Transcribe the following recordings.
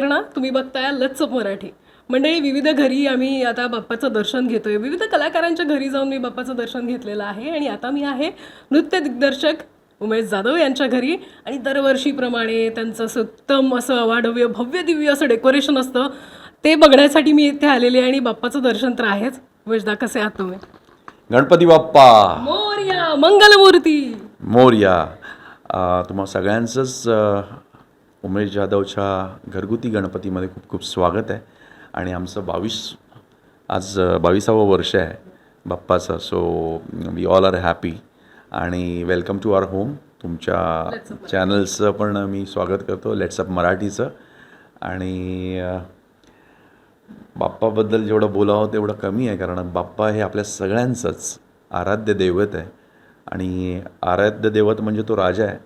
प्रेरणा तुम्ही बघताय लच्चप मराठी. मंडळी विविध घरी आम्ही आता बाप्पाचं दर्शन घेतोय. विविध कलाकारांच्या घरी जाऊन मी बाप्पाचं दर्शन घेतलेलं आहे आणि आता मी आहे नृत्य दिग्दर्शक उमेश जाधव यांच्या घरी आणि दरवर्षीप्रमाणे त्यांचं असं उत्तम असं अवाढव्य भव्य दिव्य असं डेकोरेशन असतं. ते बघण्यासाठी मी इथे आलेले आणि बाप्पाचं दर्शन तर आहेच. उमेशदा कसे आहात तुम्ही? गणपती बाप्पा! मोर्या मंगलमूर्ती! मोर्या! अ, तुम्हा सगळ्यांचंच उमेश जाधवच्या घरगुती गणपतीमध्ये खूप खूप स्वागत आहे. आणि आमचं बावीस आज बावीसावं वर्ष आहे बाप्पाचं. So we all are happy आणि वेलकम टू आवर होम तुमच्या चॅनल्सचं पण मी स्वागत करतो. लेट्स अप मराठीचं. आणि बाप्पाबद्दल जेवढं बोलावं तेवढं कमी आहे. कारण बाप्पा हे आपल्या सगळ्यांचंच आराध्य दैवत आहे. आणि आराध्य दैवत म्हणजे तो राजा आहे.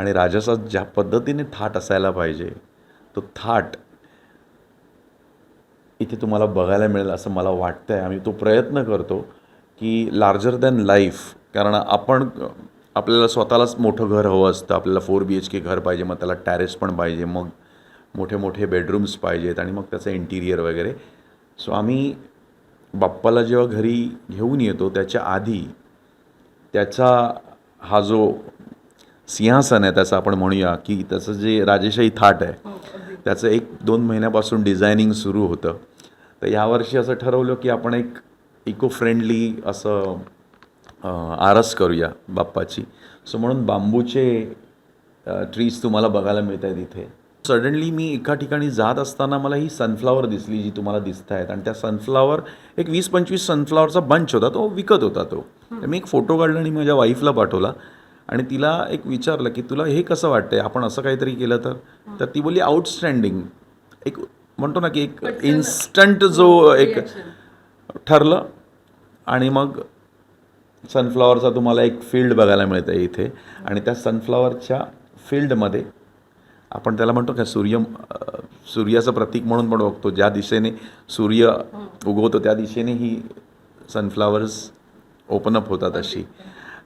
आणि राजाचा ज्या पद्धतीने थाट असायला पाहिजे तो थाट इथे तुम्हाला बघायला मिळेल असं मला वाटतं आहे आम्ही तो प्रयत्न करतो की लार्जर दॅन लाईफ कारण आपण आपल्याला स्वतःलाच मोठं घर हवं असतं. आपल्याला फोर बी एच के घर पाहिजे मग त्याला टॅरेस पण पाहिजे मग मोठे मोठे बेडरूम्स पाहिजेत आणि मग त्याचं इंटिरियर वगैरे. सो आम्ही बाप्पाला जेव्हा घरी घेऊन येतो त्याच्या आधी त्याचा हा जो सिंहासन आहे त्याचं आपण म्हणूया की त्याचं जे राजेशाही थाट आहे त्याचं एक दोन महिन्यापासून डिझायनिंग सुरू होतं. तर यावर्षी असं ठरवलं की आपण एक इको फ्रेंडली असं आरस करूया बाप्पाची. सो म्हणून बांबूचे ट्रीज तुम्हाला बघायला मिळत आहेत इथे. सडनली मी एका ठिकाणी जात असताना मला ही सनफ्लावर दिसली जी तुम्हाला दिसत आहेत आणि त्या सनफ्लावर एक वीस पंचवीस सनफ्लावरचा बंच होता तो विकत होता तो. मी एक फोटो काढला आणि माझ्या वाईफला पाठवला. आणि तिला एक विचारलं की तुला हे कसं वाटतंय? आपण असं काहीतरी केलं तर? तर ती बोलली आउटस्टँडिंग एक म्हणतो ना की एक इन्स्टंट जो एक ठरलं. आणि मग सनफ्लॉवरचा तुम्हाला एक फील्ड बघायला मिळतं इथे. आणि त्या सनफ्लॉवरच्या फील्डमध्ये आपण त्याला म्हणतो का सूर्य सूर्याचं प्रतीक म्हणून पण बघतो. ज्या दिशेने सूर्य उगवतो त्या दिशेने ही सनफ्लावर्स ओपन अप होतात अशी.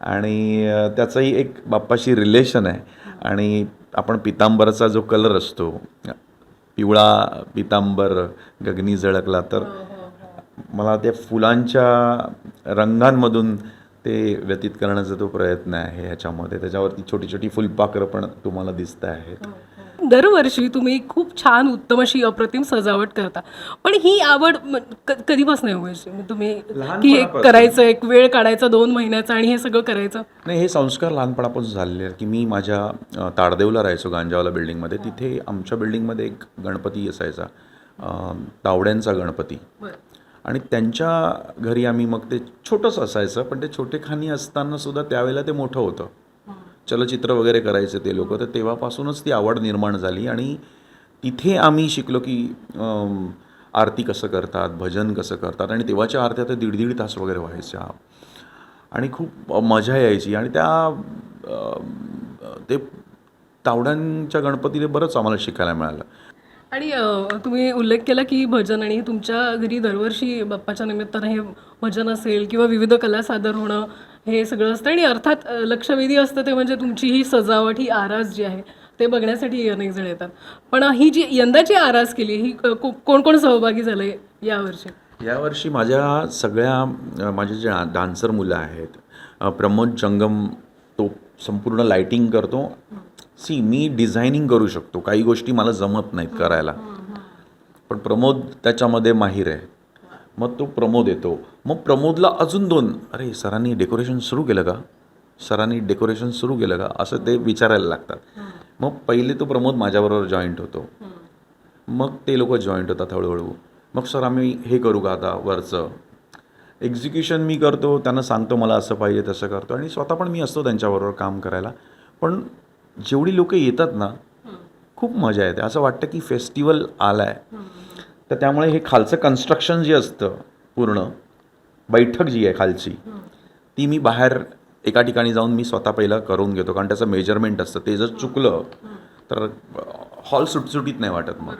आणि त्याचंही एक बाप्पाशी रिलेशन आहे. आणि आपण पितांबराचा जो कलर असतो पिवळा पितांबर गगनी झळकला तर मला त्या फुलांच्या रंगांमधून ते व्यतीत करण्याचा तो प्रयत्न आहे ह्याच्यामध्ये. त्याच्यावरती छोटी छोटी फुलपाखरं पण तुम्हाला दिसत आहेत. दरवर्षी तुम्ही खूप छान उत्तम अशी अप्रतिम सजावट करता. पण ही आवड कधीपासून आहे उमेश? म्हणजे तुम्ही की हे लहानपणापासून. करायचं एक वेळ काढायचा दोन महिन्याचा आणि हे सगळं करायचं? नाही हे संस्कार लहानपणापासून झालेले की मी माझ्या ताडदेवला राहायचो गांजावाला बिल्डिंगमध्ये. तिथे आमच्या बिल्डिंगमध्ये एक गणपती असायचा. तावड्यांचा गणपती. आणि त्यांच्या घरी आम्ही मग ते छोटंसं असायचं पण ते छोटे खाणी असताना सुद्धा त्यावेळेला ते मोठं होतं. चलचित्र वगैरे करायचे ते लोक तर तेव्हापासूनच ती आवड निर्माण झाली आणि तिथे आम्ही शिकलो की आरती कसं करतात भजन कसं करतात आणि तेव्हाच्या आरत्या तर दीड दीड तास वगैरे व्हायच्या. आणि खूप मजा यायची आणि त्या ते तावड्यांच्या गणपतीने बरंच आम्हाला शिकायला मिळालं. आणि तुम्ही उल्लेख केला की भजन आणि तुमच्या घरी दरवर्षी बाप्पाच्या निमित्तानं हे भजन असेल किंवा विविध कला सादर होणं हे सगळं असतं आणि अर्थात लक्षवेधी असतं ते म्हणजे तुमची ही सजावट ही आरास जी आहे ते बघण्यासाठी अनेक जण येतात. पण ही जी यंदाची आरास केली ही कोण कोण सहभागी झाले यावर्षी यावर्षी माझ्या सगळ्या माझे जे डान्सर मुलं आहेत प्रमोद जंगम तो संपूर्ण लाइटिंग करतो. सी मी डिझायनिंग करू शकतो काही गोष्टी मला जमत नाहीत करायला. पण प्रमोद त्याच्यामध्ये माहीर आहे. मग तो प्रमोद येतो. मग प्रमोदला अजून दोन अरे सरांनी डेकोरेशन सुरू केलं का? सरांनी डेकोरेशन सुरू केलं का? असं ते विचारायला लागतात. मग पहिले तो प्रमोद माझ्याबरोबर जॉईंट होतो. मग ते लोक जॉईंट होतात हळूहळू. मग सर आम्ही हे करू का आता वरचं? एक्झिक्युशन मी करतो त्यांना सांगतो मला असं पाहिजे तसं करतो आणि स्वतः पण मी असतो त्यांच्याबरोबर काम करायला. पण जेवढी लोक येतात ना खूप मजा येते. असं वाटतं की फेस्टिवल आला आहे तर त्यामुळे हे खालचं कन्स्ट्रक्शन जे असतं पूर्ण बैठक जी आहे खालची ती मी बाहेर एका ठिकाणी जाऊन मी स्वतः पहिलं करून घेतो. कारण त्याचं मेजरमेंट असतं. ते जर चुकलं तर हॉल सुटसुटीत नाही वाटत मग.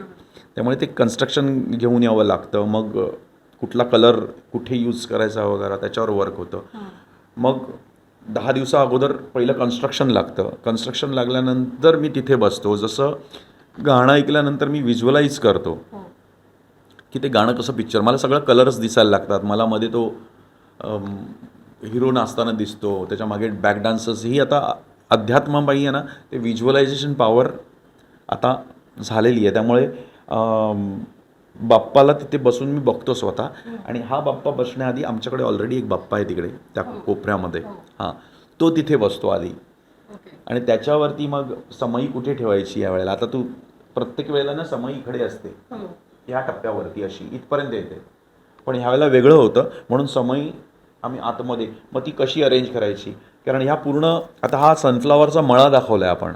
त्यामुळे ते कन्स्ट्रक्शन घेऊन यावं लागतं. मग कुठला कलर कुठे यूज करायचा वगैरे त्याच्यावर वर्क होतं. मग दहा दिवसा अगोदर पहिलं कन्स्ट्रक्शन लागतं. कन्स्ट्रक्शन लागल्यानंतर मी तिथे बसतो. जसं गाणं ऐकल्यानंतर मी व्हिज्युअलाइज करतो. की ते गाणं कसं पिक्चर मला सगळं कलर्स दिसायला लागतात. मला मध्ये तो हिरो नाचताना दिसतो. त्याच्यामागे बॅक डान्सर्स ही आता अध्यात्माबाई आहे ना ते व्हिज्युअलायझेशन पॉवर आता झालेली आहे. त्यामुळे बाप्पाला तिथे बसून मी बघतो स्वतः. आणि हा बाप्पा बसण्याआधी आमच्याकडे ऑलरेडी एक बाप्पा आहे तिकडे त्या कोपऱ्यामध्ये. हां. तो तिथे बसतो आधी. आणि त्याच्यावरती मग समई कुठे ठेवायची या वेळेला? आता तू प्रत्येक वेळेला ना समई इकडे असते. ह्या टप्प्यावरती अशी इथपर्यंत येते. पण ह्यावेळेला वेगळं होतं. म्हणून समई आम्ही आतमध्ये मग ती कशी अरेंज करायची? कारण ह्या पूर्ण आता हा सनफ्लावरचा मळा दाखवला आहे आपण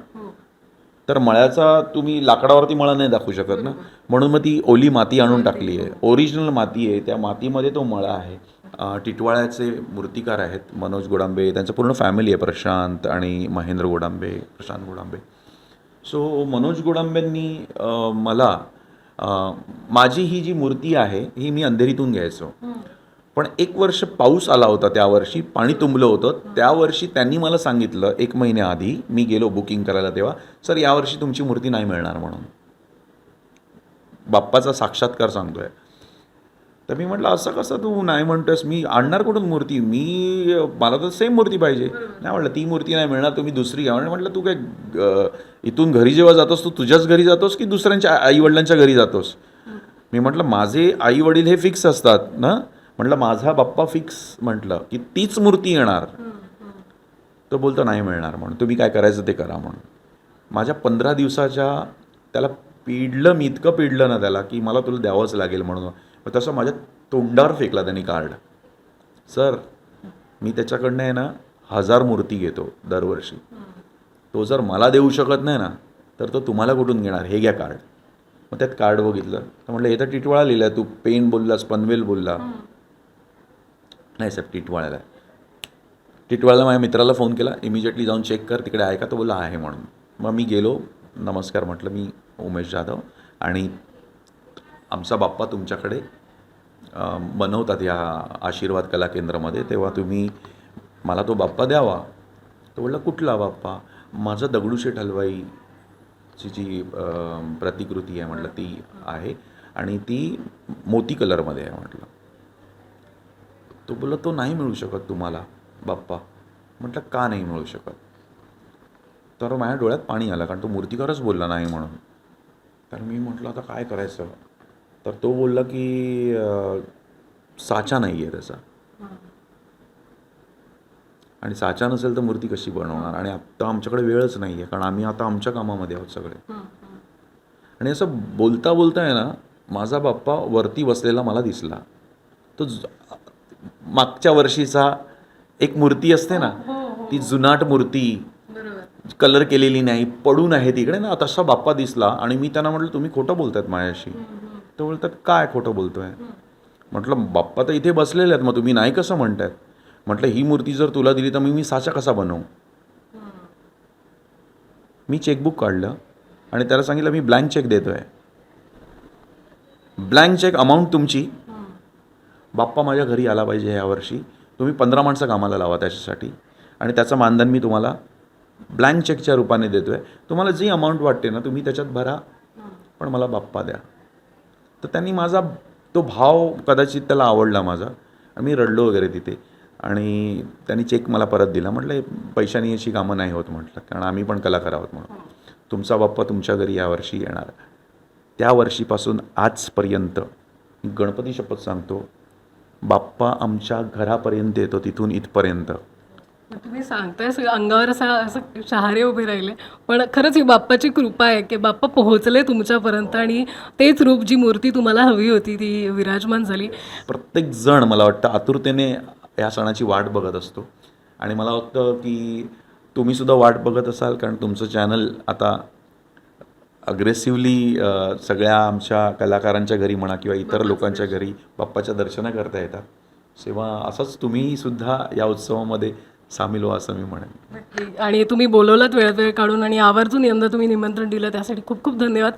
तर मळ्याचा तुम्ही लाकडावरती मळा नाही दाखवू शकत ना? म्हणून मग ती ओली माती आणून टाकली आहे. ओरिजिनल माती आहे. त्या मातीमध्ये तो मळा आहे. टिटवाळ्याचे मूर्तिकार आहेत. मनोज गोडांबे. त्यांचं पूर्ण फॅमिली आहे. प्रशांत आणि महेंद्र गोडांबे प्रशांत गोडांबे. सो मनोज गोडांबेंनी मला माझी ही जी मूर्ती आहे ही मी अंधेरीतून घ्यायचो. पण एक वर्ष पाऊस आला होता त्या वर्षी पाणी तुंबलं होतं. त्या वर्षी त्यांनी मला सांगितलं एक महिन्याआधी मी गेलो बुकिंग करायला तेव्हा सर यावर्षी तुमची मूर्ती नाही मिळणार म्हणून. बाप्पाचा साक्षात्कार सांगतोय. तर मी म्हटलं असं कसं तू नाही म्हणतोस मी आणणार कुठून मूर्ती? मी मला तर सेम मूर्ती पाहिजे. नाही म्हटलं ती मूर्ती नाही मिळणार तुम्ही दुसरी घ्या. म्हणजे म्हटलं तू काय इथून घरी जेव्हा जातोस तू तुझ्याच घरी जातोस की दुसऱ्यांच्या आईवडिलांच्या घरी जातोस? मी म्हटलं माझे आई वडील हे फिक्स असतात ना? म्हटलं माझा बाप्पा फिक्स म्हटलं की तीच मूर्ती येणार. तो बोलतो नाही मिळणार म्हणून. तुम्ही काय करायचं ते करा म्हणून. माझ्या पंधरा दिवसाच्या त्याला पिडलं मी इतकं पिडलं ना त्याला की मला तुला द्यावंच लागेल म्हणून. मग तसं माझ्या तोंडावर फेकला त्यांनी कार्ड. सर मी त्याच्याकडनं आहे ना हजार मूर्ती घेतो दरवर्षी. तो जर मला देऊ शकत नाही ना तर तो तुम्हाला कुठून घेणार? हे घ्या कार्ड. मग त्यात कार्ड बघितलं. तर म्हटलं हे तर टिटवाळा लिहिलं तू पेन बोललास पनवेल बोलला. नाही साहेब टिटवाळ्याला आहे. टिटवाळ्याला माझ्या मित्राला फोन केला इमिजिएटली जाऊन चेक कर तिकडे आहे का? तो बोलला आहे म्हणून. मग मी गेलो नमस्कार म्हटलं मी उमेश जाधव आणि आमचा बाप्पा तुमच्याकडे बनवतात या आशीर्वाद कला केंद्रामध्ये तेव्हा तुम्ही मला तो बाप्पा द्यावा. तो म्हटलं कुठला बाप्पा? माझं दगडूशेठ हलवाईची जी प्रतिकृती आहे म्हटलं ती आहे आणि ती मोती कलरमध्ये आहे म्हटलं. तो बोलला तो नाही मिळू शकत तुम्हाला बाप्पा. म्हटलं का नाही मिळू शकत? तर माझ्या डोळ्यात पाणी आलं कारण तो मूर्तिकारच बोलला नाही म्हणून. तर मी म्हटलं आता काय करायचं? तर तो बोलला की साचा नाही आहे त्याचा आणि साचा नसेल तर मूर्ती कशी बनवणार? आणि आत्ता आमच्याकडे वेळच नाही आहे कारण आम्ही आता आमच्या कामामध्ये आहोत सगळे. आणि असं बोलता बोलता आहे ना माझा बाप्पा वरती बसलेला मला दिसला. तो मागच्या वर्षीचा एक मूर्ती असते ना ती जुनाट मूर्ती. कलर केलेली नाही पडून आहे तिकडे ना तसा बाप्पा दिसला आणि मी त्यांना म्हटलं तुम्ही खोटं बोलतायत माझ्याशी. तर बोलतात काय खोटं बोलतोय? म्हटलं बाप्पा तर इथे बसलेले आहेत मग तुम्ही नाही कसं म्हणतायत? म्हटलं ही मूर्ती जर तुला दिली तर मी मी साचा कसा बनवू? मी चेकबुक काढलं आणि त्याला सांगितलं मी ब्लँक चेक देतोय. ब्लँक चेक अमाऊंट तुमची? बाप्पा माझ्या घरी आला पाहिजे यावर्षी तुम्ही पंधरा माणसं कामाला लावा त्याच्यासाठी. आणि त्याचं मानधन मी तुम्हाला ब्लँक चेकच्या रूपाने देतो आहे तुम्हाला जी अमाऊंट वाटते ना तुम्ही त्याच्यात भरा. पण मला बाप्पा द्या. तर त्यांनी माझा तो भाव कदाचित त्याला आवडला माझा. मी रडलो वगैरे तिथे आणि त्यांनी चेक मला परत दिला. म्हटलं पैशानी अशी कामं नाही होत म्हटलं कारण आम्ही पण कलाकार आहोत म्हणून. तुमचा बाप्पा तुमच्या घरी यावर्षी येणार त्या वर्षीपासून आजपर्यंत गणपती शपथ सांगतो बाप्पा आमच्या घरापर्यंत येतो तिथून इथपर्यंत. तुम्ही सांगताय सगळं अंगावर असा असं शहारे उभे राहिले. पण खरंच ही बाप्पाची कृपा आहे की बाप्पा पोहोचले तुमच्यापर्यंत आणि तेच रूप जी मूर्ती तुम्हाला हवी होती ती विराजमान झाली. प्रत्येक जण मला वाटतं आतुरतेने या सणाची वाट बघत असतो. आणि मला वाटतं की तुम्हीसुद्धा वाट बघत असाल कारण तुमचं चॅनल आता अग्रेसिव्हली सगळ्या आमच्या कलाकारांच्या घरी म्हणा किंवा इतर लोकांच्या घरी बाप्पाच्या दर्शनं करता येतात. तेव्हा असंच तुम्ही सुद्धा या उत्सवामध्ये सामील व्हा असं मी म्हणेन. आणि तुम्ही बोलवलात वेळ वेळ काढून आणि आवर्जून यंदा तुम्ही निमंत्रण दिलं त्यासाठी खूप खूप धन्यवाद.